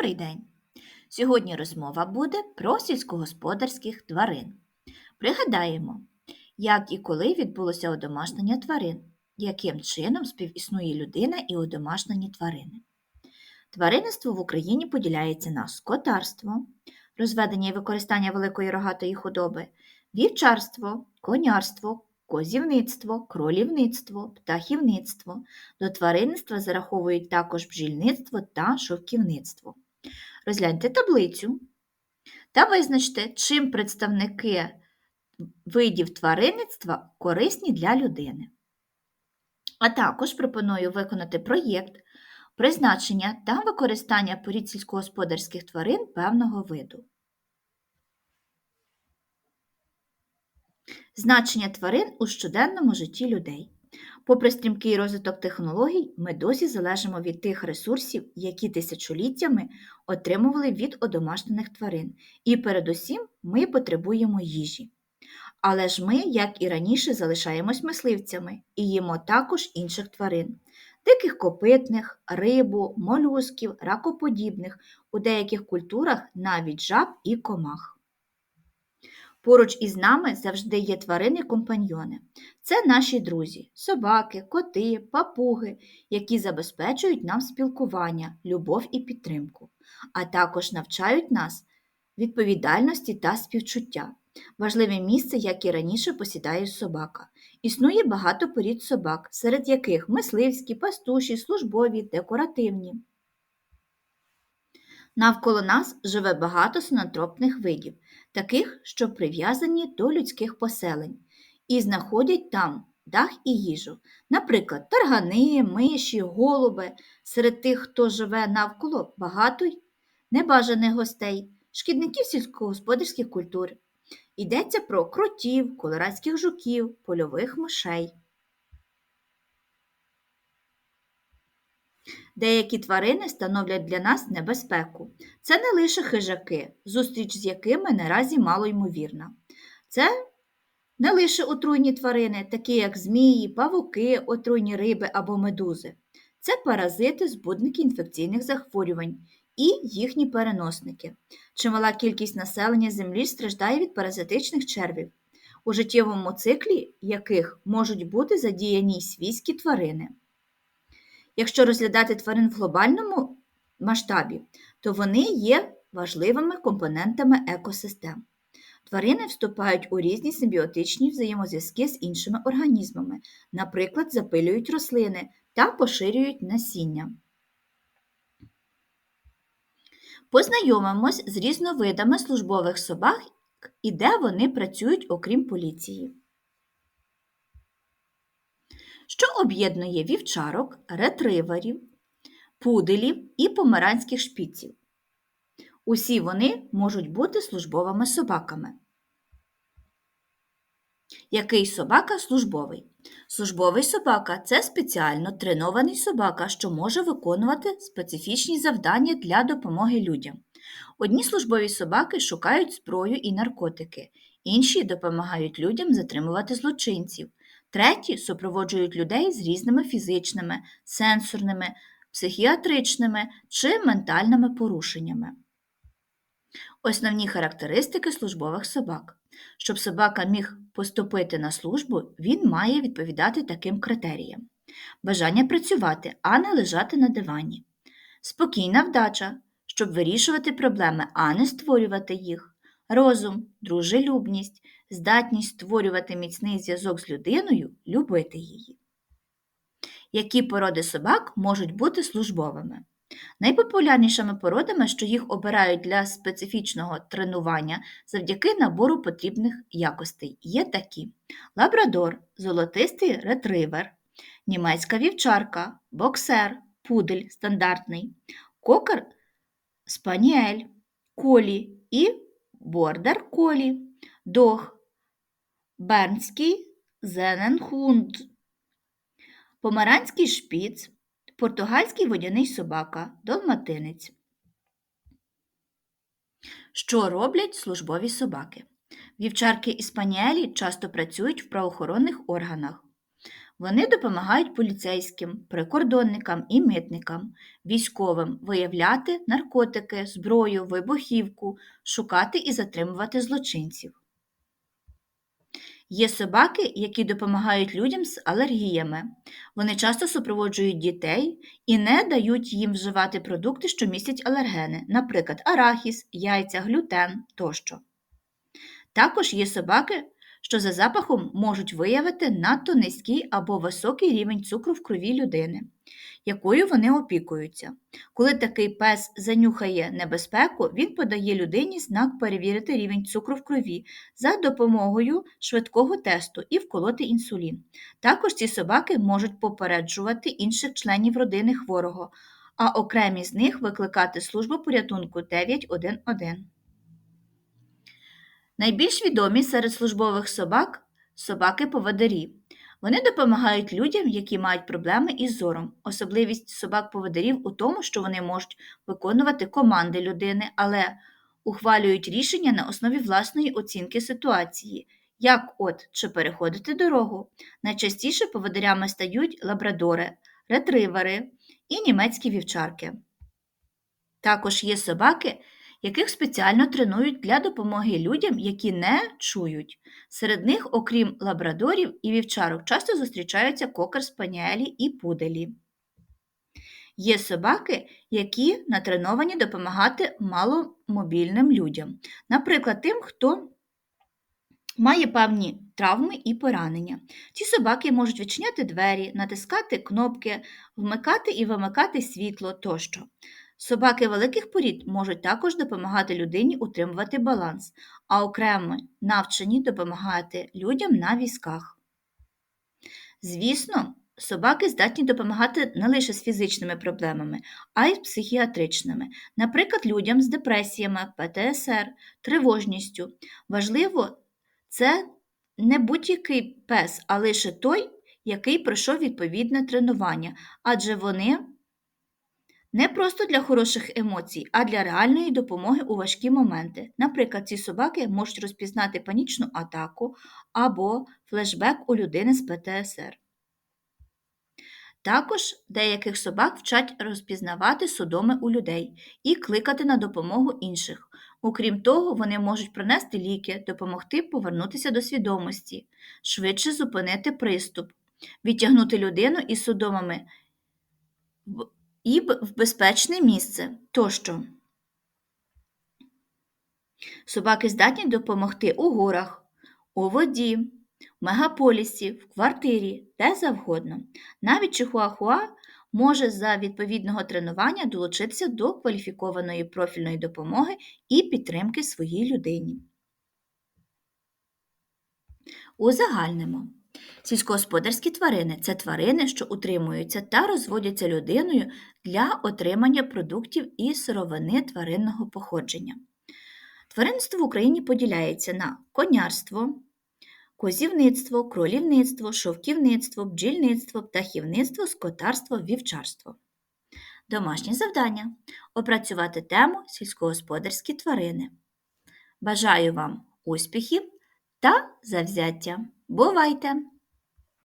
Добрий день! Сьогодні розмова буде про сільськогосподарських тварин. Пригадаємо, як і коли відбулося одомашнення тварин, яким чином співіснує людина і одомашнені тварини. Тваринництво в Україні поділяється на скотарство, розведення і використання великої рогатої худоби, вівчарство, конярство, козівництво, кролівництво, птахівництво. До тваринництва зараховують також бджільництво та шовківництво. Розгляньте таблицю та визначте, чим представники видів тваринництва корисні для людини. А також пропоную виконати проєкт призначення та використання порід сільськогосподарських тварин певного виду. Значення тварин у щоденному житті людей. Попри стрімкий розвиток технологій, ми досі залежимо від тих ресурсів, які тисячоліттями отримували від одомашнених тварин, і передусім ми потребуємо їжі. Але ж ми, як і раніше, залишаємось мисливцями і їмо також інших тварин диких копитних, рибу, молюсків, ракоподібних, у деяких культурах навіть жаб і комах. Поруч із нами завжди є тварини-компаньйони. Це наші друзі, собаки, коти, папуги, які забезпечують нам спілкування, любов і підтримку, а також навчають нас відповідальності та співчуття. Важливе місце, як і раніше, посідає собака. Існує багато порід собак, серед яких мисливські, пастуші, службові, декоративні. Навколо нас живе багато синантропних видів, таких, що прив'язані до людських поселень, і знаходять там дах і їжу, наприклад, таргани, миші, голуби. Серед тих, хто живе навколо, багато й небажаних гостей, шкідників сільськогосподарських культур. Йдеться про кротів, колорадських жуків, польових мишей. Деякі тварини становлять для нас небезпеку. Це не лише хижаки, зустріч з якими наразі мало ймовірна. Це не лише отруйні тварини, такі як змії, павуки, отруйні риби або медузи. Це паразити, збудники інфекційних захворювань і їхні переносники. Чимала кількість населення Землі страждає від паразитичних червів, у життєвому циклі яких можуть бути задіяні свійські тварини. Якщо розглядати тварин в глобальному масштабі, то вони є важливими компонентами екосистем. Тварини вступають у різні симбіотичні взаємозв'язки з іншими організмами, наприклад, запилюють рослини та поширюють насіння. Познайомимось з різновидами службових собак і де вони працюють, окрім поліції що об'єднує вівчарок, ретриверів, пуделів і померанських шпіців. Усі вони можуть бути службовими собаками. Який собака службовий? Службовий собака це спеціально тренований собака, що може виконувати специфічні завдання для допомоги людям. Одні службові собаки шукають зброю і наркотики, інші допомагають людям затримувати злочинців, Треті супроводжують людей з різними фізичними, сенсорними, психіатричними чи ментальними порушеннями. Основні характеристики службових собак. Щоб собака міг поступити на службу, він має відповідати таким критеріям: бажання працювати, а не лежати на дивані, спокійна вдача, щоб вирішувати проблеми, а не створювати їх, розум, дружелюбність, здатність створювати міцний зв'язок з людиною, любити її. Які породи собак можуть бути службовими? Найпопулярнішими породами, що їх обирають для специфічного тренування завдяки набору потрібних якостей, є такі: лабрадор, золотистий ретривер, німецька вівчарка, боксер, пудель стандартний, кокер спаніель, колі і бордер колі, дог, бернський зененхунд, помаранський шпіц, португальський водяний собака, долматинець. Що роблять службові собаки? Вівчарки і часто працюють в правоохоронних органах. Вони допомагають поліцейським, прикордонникам і митникам, військовим виявляти наркотики, зброю, вибухівку, шукати і затримувати злочинців. Є собаки, які допомагають людям з алергіями. Вони часто супроводжують дітей і не дають їм вживати продукти, що містять алергени, наприклад, арахіс, яйця, глютен тощо. Також є собаки, що за запахом можуть виявити надто низький або високий рівень цукру в крові людини, якою вони опікуються. Коли такий пес занюхає небезпеку, він подає людині знак перевірити рівень цукру в крові за допомогою швидкого тесту і вколоти інсулін. Також ці собаки можуть попереджувати інших членів родини хворого, а окремі з них викликати службу порятунку 911. Найбільш відомі серед службових собак собаки-поводирі. Вони допомагають людям, які мають проблеми із зором. Особливість собак-поводирів у тому, що вони можуть виконувати команди людини, але ухвалюють рішення на основі власної оцінки ситуації, як от чи переходити дорогу. Найчастіше поводирями стають лабрадори, ретривери і німецькі вівчарки. Також є собаки, яких спеціально тренують для допомоги людям, які не чують. Серед них, окрім лабрадорів і вівчарок, часто зустрічаються кокер-спаніелі і пуделі. Є собаки, які натреновані допомагати маломобільним людям, наприклад, тим, хто має певні травми і поранення. Ці собаки можуть відчиняти двері, натискати кнопки, вмикати і вимикати світло тощо. Собаки великих порід можуть також допомагати людині утримувати баланс, а окремо навчені допомагати людям на візках. Звісно, собаки здатні допомагати не лише з фізичними проблемами, а й з психіатричними, наприклад, людям з депресіями, ПТСР, тривожністю. Важливо, це не будь-який пес, а лише той, який пройшов відповідне тренування, адже вони не просто для хороших емоцій, а для реальної допомоги у важкі моменти. Наприклад, ці собаки можуть розпізнати панічну атаку або флешбек у людини з ПТСР. Також деяких собак вчать розпізнавати судоми у людей і кликати на допомогу інших. Окрім того, вони можуть принести ліки, допомогти повернутися до свідомості, швидше зупинити приступ, відтягнути людину із судомами і в безпечне місце тощо. Собаки здатні допомогти у горах, у воді, в мегаполісі, в квартирі, де завгодно. Навіть чихуахуа може за відповідного тренування долучитися до кваліфікованої профільної допомоги і підтримки своїй людині. Узагальнимо. Сільськогосподарські тварини це тварини, що утримуються та розводяться людиною для отримання продуктів і сировини тваринного походження. Тваринство в Україні поділяється на конярство, козівництво, кролівництво, шовківництво, бджільництво, птахівництво, скотарство, вівчарство. Домашнє завдання опрацювати тему сільськогосподарські тварини. Бажаю вам успіхів та завзяття! Бувайте!